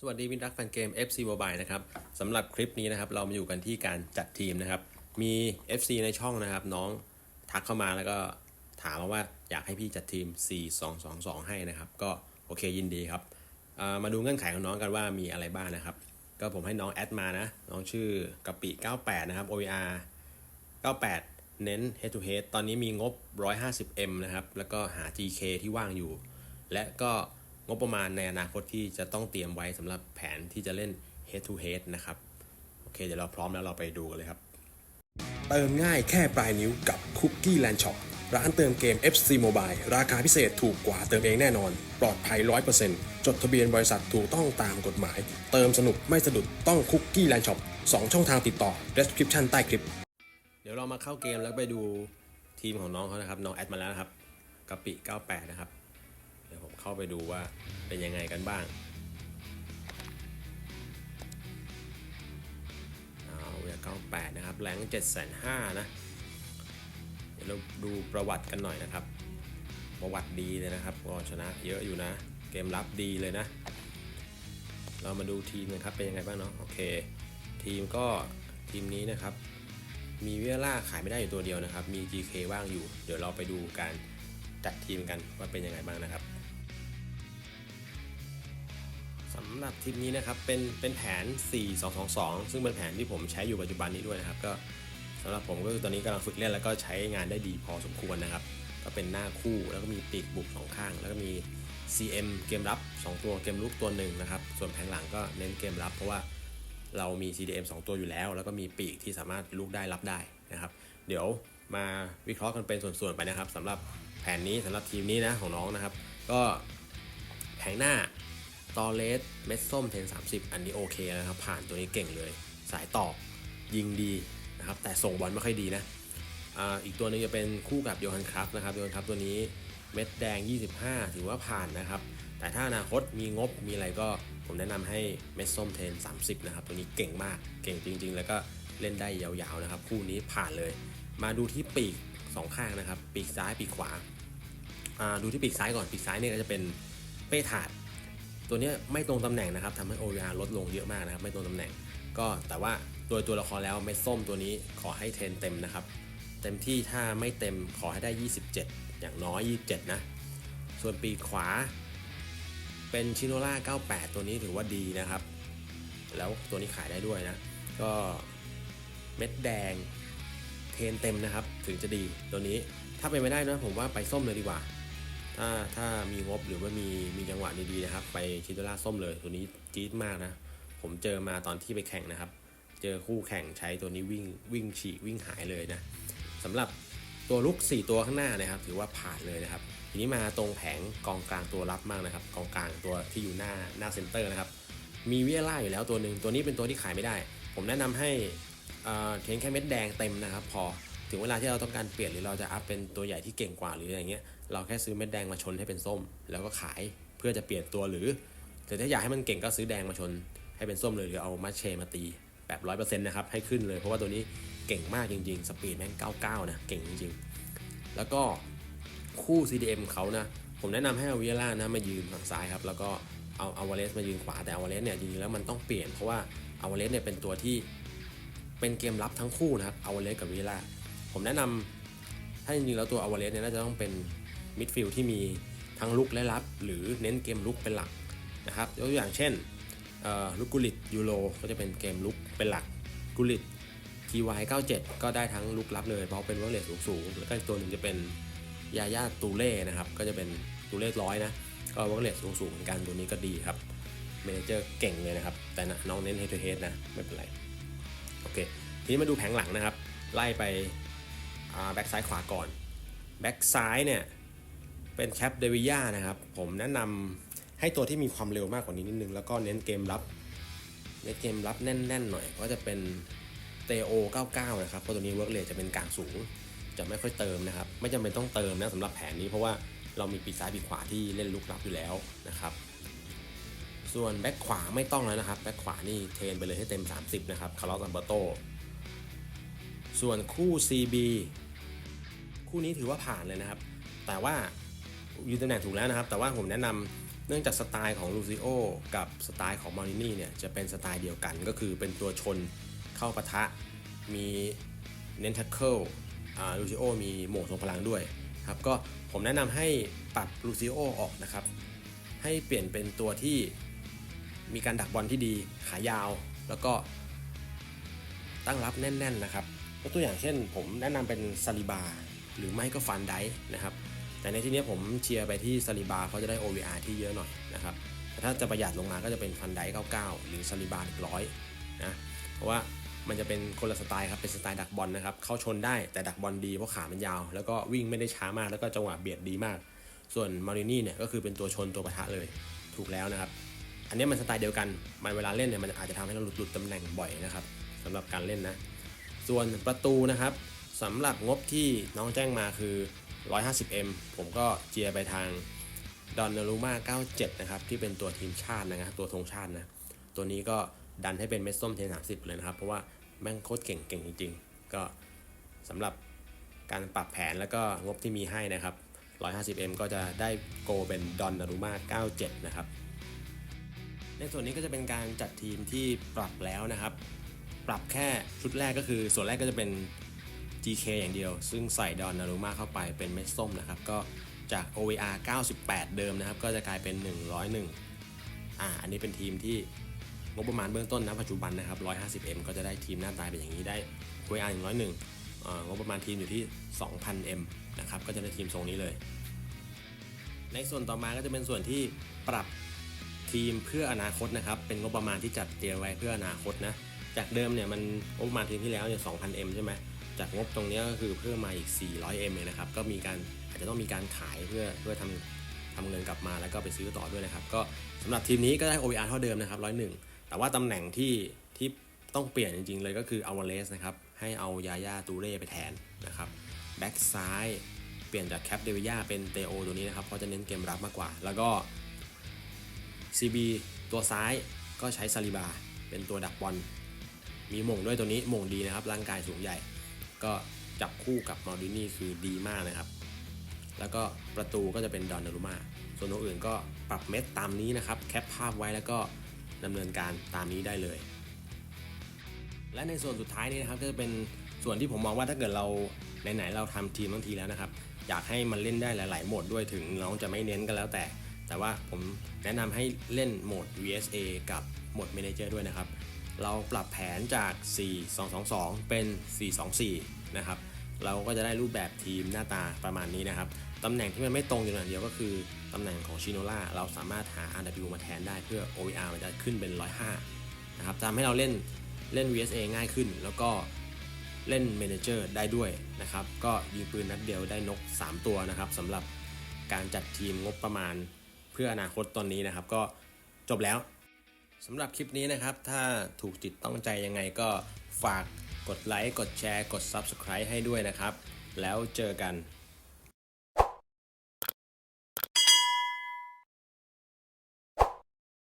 สวัสดีมิตรรักแฟนเกม FC Mobile นะครับสำหรับคลิปนี้นะครับ เรามาอยู่กันที่การจัดทีมนะครับ มี FC ในช่องนะครับ น้องทักเข้ามาแล้วก็ถามมาว่าอยากให้พี่จัดทีม 4-2-2-2 ให้นะครับ ก็โอเคยินดีครับ มาดูเงื่อนไขของน้องกันว่ามีอะไรบ้างนะครับ ก็ผมให้น้องแอดมานะ น้องชื่อกะปิ 98 นะครับ OER 98 เน้น head to head ตอนนี้มีงบ 150M นะครับ แล้วก็หา GK ที่ว่างอยู่ และก็ งบประมาณในอนาคตที่จะต้องเตรียมไว้สำหรับแผนที่จะเล่น head to head นะครับ โอเค เดี๋ยวเราพร้อมแล้วเราไปดูกันเลยครับ เติมง่ายแค่ปลายนิ้วกับ Cookie Land Shop ร้านเติมเกม FC Mobile ราคาพิเศษถูกกว่าเติมเองแน่นอน ปลอดภัย 100%จดทะเบียนบริษัทถูกต้องตามกฎหมาย เติมสนุกไม่สะดุดต้อง Cookie Land Shop 2ช่องทางติดต่อ description ใต้คลิป เดี๋ยวเรามาเข้าเกมแล้วไปดูทีมของน้องเขานะครับ น้องแอดมาแล้วนะครับกะปิ 98 นะครับ เข้าไปดูว่าเป็นยังไงกันบ้างเอาเวีย98นะครับแรง7,500นะเดี๋ยวเราดูประวัติกันหน่อยนะครับ ประวัติดีเลยนะครับก็ชนะเยอะอยู่นะ เกมรับดีเลยนะ เรามาดูทีมกันครับเป็นยังไงบ้างเนาะโอเค ทีมก็ทีมนี้นะครับมีเวียล่าขายไม่ได้อยู่ตัวเดียวนะครับ มี GK ว่างอยู่ เดี๋ยวเราไปดูการจัดทีมกันว่าเป็นยังไงบ้างนะครับ สำหรับทีมนี้นะครับเป็นเป็นแผน 4-2-2-2 ซึ่งเป็นแผนที่ผมใช้อยู่ปัจจุบันนี้ด้วยนะครับ ก็สำหรับผมก็คือตอนนี้กำลังฝึกเล่นแล้วก็ใช้งานได้ดีพอสมควรนะครับ ก็เป็นหน้าคู่แล้วก็มีปีกบุกสองข้าง แล้วก็มี CM เกมรับ 2 ตัวเกมลุกตัวหนึ่งนะครับ ส่วนแผงหลังก็เน้นเกมรับ เพราะว่าเรามี CDM 2 ตัวอยู่แล้ว แล้วก็มีปีกที่สามารถลุกได้รับได้นะครับ เดี๋ยวมาวิเคราะห์กันเป็นส่วนๆไปนะครับสำหรับแผนนี้สำหรับทีมนี้นะของน้องนะครับ ก็แผงหน้า ตอเลสเม็ดส้มเทน30 อันนี้โอเคนะครับ ผ่านตัวนี้เก่งเลย สายต่อยิงดีนะครับ แต่ส่งบอลไม่ค่อยดีนะอีกตัวหนึงจะเป็นคู่กับโยฮันครับนะครับโยฮันครับตัวนี้เม็ดแดง 25 ถือว่าผ่านนะครับ แต่ถ้าอนาคตมีงบมีอะไรก็ผมแนะนำให้เม็ดส้มเทน 30 นะครับ ตัวนี้เก่งมากเก่งจริง ๆ แล้วก็เล่นได้ยาวๆนะครับ คู่นี้ผ่านเลย มาดูที่ปีกสองข้างนะครับ ปีกซ้ายปีกขวาดูที่ปีกซ้ายก่อนปีกซ้ายเนี่ยก็จะเป็นเป้ถาด ตัวนี้ไม่ตรงตำแหน่งนะครับทำให้ OVR ลดลงเยอะมากนะครับ ไม่ตรงตำแหน่ง ก็แต่ว่าโดยตัวละครแล้วเม็ดส้มตัวนี้ขอให้เทนเต็มนะครับ เต็มที่ถ้าไม่เต็มขอให้ได้ 27 อย่างน้อย 27 นะ ส่วนปีขวา เป็นชิโนล่า98 ตัวนี้ถือว่าดีนะครับ แล้วตัวนี้ขายได้ด้วยนะ ก็เม็ดแดงเทนเต็มนะครับ ถึงจะดีตัวนี้ถ้าเป็นไม่ได้นะผมว่าไปส้มเลยดีกว่า ถ้าถ้ามีงบหรือว่ามีมีจังหวะดีๆนะครับ ไปชิโนล่าส้มเลย ตัวนี้จี๊ดมากนะ ผมเจอมาตอนที่ไปแข่งนะครับ เจอคู่แข่งใช้ตัวนี้วิ่งวิ่งฉีกวิ่งหายเลยนะสำหรับตัวลุก 4 ตัวข้างหน้านะครับ ถือว่าผ่านเลยนะครับ ทีนี้มาตรงแผงกองกลางตัวรับมากนะครับ กองกลางตัวที่อยู่หน้าหน้าเซ็นเตอร์นะครับ มีเวียล่าอยู่แล้วตัวหนึ่งตัวนี้เป็นตัวที่ขายไม่ได้ ผมแนะนำให้เอ่อเทงแค่เม็ดแดงเต็มนะครับ พอถึงเวลาที่เราต้องการเปลี่ยนหรือเราจะอัพเป็นตัวใหญ่ที่เก่งกว่าหรืออะไรเงี้ย เราแค่ซื้อเม็ดแดงมาชนให้เป็นส้ม แล้วก็ขายเพื่อจะเปลี่ยนตัวหรือ แต่ถ้าอยากให้มันเก่งก็ซื้อแดงมาชน ให้เป็นส้มเลยหรือเอามาเชมาตีแบบร้อยเปอร์เซ็นต์นะครับให้ขึ้นเลยเพราะว่าตัวนี้เก่งมากจริง ๆ สปีดแม่ง99นะเก่งจริงๆ แล้วก็คู่ CDM เขานะผมแนะนำให้เอาเวียล่านะมายืนฝั่งซ้ายครับแล้วก็เอาอาวาเลสมายืนขวาแต่อาวาเลสเนี่ยจริงๆแล้วมันต้องเปลี่ยนเพราะว่าอาวาเลสเนี่ยเป็นตัวที่เป็นเกมรับทั้งคู่นะครับอาวาเลสกับวียล่าผมแนะนำถ้าจริงๆแล้วตัวอาวาเลสเนี่ยน่าจะต้องเป็น มิดฟิลด์ที่มีทั้งลุกและรับ หรือเน้นเกมลุกเป็นหลักนะครับยกตัวอย่างเช่นลูกกุลิตยูโรก็จะเป็นเกมลุกเป็นหลักกุลิต TY 97 ก็ได้ทั้งลุกรับเลยเพราะเป็นวอร์เลสสูงๆแล้วก็อีกตัวหนึ่งจะเป็นยาย่าตูเล่นะครับก็จะเป็นตูเล่ร้อยนะก็วอร์เลสสูงๆเหมือนกันตัวนี้ก็ดีครับเมนเจอร์เก่งเลยนะครับ แต่นะน้องเน้นเฮด to เฮดนะ ไม่เป็นไร โอเค ทีนี้มาดูแผงหลังนะครับ ไล่ไปแบ็กซ้ายขวาก่อน แบ็กซ้ายเนี่ย เป็นแคปเดวิยานะครับ ผมแนะนำให้ตัวที่มีความเร็วมากกว่านี้นิดนึง แล้วก็เน้นเกมรับเน้นเกมรับแน่นๆหน่อยก็จะเป็นเตโอ99 นะครับเพราะตัวนี้เวิร์กเลทจะเป็นกลางสูง จะไม่ค่อยเติมนะครับ ไม่จำเป็นต้องเติมนะสำหรับแผนนี้เพราะว่าเรามีปีกซ้ายปีกขวาที่เล่นลุกรับอยู่แล้วนะครับ ส่วนแบ็คขวาไม่ต้องแล้วนะครับแบ็คขวานี่เทรนไปเลยให้เต็ม 30 นะครับคาร์ลอสัมเบโตส่วนคู่ CB คู่นี้ถือว่าผ่านเลยนะครับ แต่ว่า ยืนตำแหน่งถูกแล้วนะครับ แต่ว่าผมแนะนำเนื่องจากสไตล์ของลูซิโอกับสไตล์ของมารินี่เนี่ยจะเป็นสไตล์เดียวกันก็คือเป็นตัวชนเข้าปะทะ มีเน้นท็กเกิลลูซิโอมีโหมงทรงพลังด้วยครับก็ผมแนะนำให้ปรับลูซิโอออกนะครับ ให้เปลี่ยนเป็นตัวที่มีการดักบอลที่ดี ขายาว แล้วก็ตั้งรับแน่น ๆ นะครับยกตัวอย่างเช่น ผมแนะนำเป็นซาลิบา หรือไม่ก็ฟันไดนะครับ แต่ในที่นี้ผมเชียร์ไปที่ซาลิบาเพราจะได้ OVR ที่เยอะหน่อยนะครับแต่ถ้าจะประหยัดลงมาก็จะเป็นฟันได99 หรือซาลิบาร้อยนะเพราะว่ามันจะเป็นคนละสไตล์ครับเป็นสไตล์ดักบอลนะครับเข้าชนได้แต่ดักบอลดีเพราะขามันยาว แล้วก็วิ่งไม่ได้ช้ามากแล้วก็จังหวะเบียดดีมาก ส่วนมารินี่เนี่ยก็คือเป็นตัวชนตัวปะทะเลยถูกแล้วนะครับ อันนี้มันสไตล์เดียวกันมันเวลาเล่นเนี่ยมันอาจจะทำให้เราหลุดหลุดตำแหน่งบ่อยนะครับสำหรับการเล่นนะ ส่วนประตูนะครับสำหรับงบที่น้องแจ้งมาคือ 150M ผมก็เจียไปทางดอนนารูมา97 นะครับ ที่เป็นตัวทีมชาตินะครับ ตัวธงชาตินะ ตัวนี้ก็ดันให้เป็นเม็ดส้มเทน30เลยนะครับ เพราะว่าแม่งโคตรเก่งเก่งจริง ๆ ก็สำหรับการปรับแผนแล้วก็งบที่มีให้นะครับ 150M ก็จะได้โกเป็นดอนนารูมา97 นะครับ ในส่วนนี้ก็จะเป็นการจัดทีมที่ปรับแล้วนะครับ ปรับแค่ชุดแรกก็คือส่วนแรกก็จะเป็น GK อย่างเดียว ซึ่งใส่ดอนนารุมาเข้าไปเป็นเม็ดส้มนะครับ ก็จาก OVR 98 เดิมนะครับ ก็จะกลายเป็น 101 อ่า อันนี้เป็นทีมที่งบประมาณเบื้องต้นนะปัจจุบันนะครับ 150M ก็จะได้ทีมหน้าตาเป็นอย่างนี้ได้ OVR 101อ่างบประมาณทีมอยู่ที่ 2,000M นะครับ ก็จะได้ทีมทรงนี้เลย ในส่วนต่อมาก็จะเป็นส่วนที่ปรับทีมเพื่ออนาคตนะครับ เป็นงบประมาณที่จัดเตรียมไว้เพื่ออนาคตนะ จากเดิมเนี่ยมันงบประมาณทีมที่แล้วเนี่ย 2,000M ใช่ไหม จากงบตรงนี้ก็คือเพิ่มมาอีก 400M เลยนะครับ ก็มีการอาจจะต้องมีการขายเพื่อเพื่อทำทำเงินกลับมาแล้วก็ไปซื้อต่อด้วยนะครับ ก็สำหรับทีมนี้ก็ได้ OVR เท่าเดิมนะครับ 101 แต่ว่าตำแหน่งที่ที่ต้องเปลี่ยนจริงๆเลยก็คืออ v ว r เลสนะครับ ให้เอายาย่าตูเร่ไปแทนนะครับแบ็กซ้ายเปลี่ยนจากแคปเดวิยาเป็นเตโอตัวนี้นะครับเพราะจะเน้นเกมรับมากกว่า แล้วก็ CB ตัวซ้ายก็ใช้ซาลิบา เป็นตัวดักบอลมีหม่งด้วยตัวนี้หม่งดีนะครับ ร่างกายสูงใหญ่ ก็จับคู่กับมาดินี่คือดีมากนะครับ แล้วก็ประตูก็จะเป็นดอนนารุมาส่วนตัวอื่นก็ปรับเม็ดตามนี้นะครับ แคปภาพไว้แล้วก็ดำเนินการตามนี้ได้เลย และในส่วนสุดท้ายนี้นะครับก็จะเป็นส่วนที่ผมมองว่าถ้าเกิดเราไหนๆเราทำทีมทั้งทีแล้วนะครับ อยากให้มันเล่นได้หลาย ๆ โหมดด้วยถึงน้องจะไม่เน้นก็แล้วแต่ แต่ว่าผมแนะนำให้เล่นโหมด VSA กับโหมด Manager ด้วยนะครับ เราปรับแผนจาก 4-2-2-2 เป็น 4-2-4 นะครับ เราก็จะได้รูปแบบทีมหน้าตาประมาณนี้นะครับ ตำแหน่งที่มันไม่ตรงอยู่อย่งเดียวก็คือ ตำแหน่งของชิโนล่าเราสามารถหา RW มาแทนได้เพื่อ OER มันจะขึ้นเป็น 105 นะครับทำให้เราเล่นเล่น VSA ง่ายขึ้น แล้วก็เล่น Manager ได้ด้วยนะครับ ก็ยิงปืนนัดเดียวได้นก 3 ตัวนะครับสำหรับการจัดทีมงบประมาณเพื่ออนาคตตอนนี้นะครับ ก็จบแล้ว สำหรับคลิปนี้นะครับ ถ้าถูกจิตต้องใจยังไงก็ฝากกดไลค์ กดแชร์ กด Subscribe ให้ด้วยนะครับ แล้วเจอกัน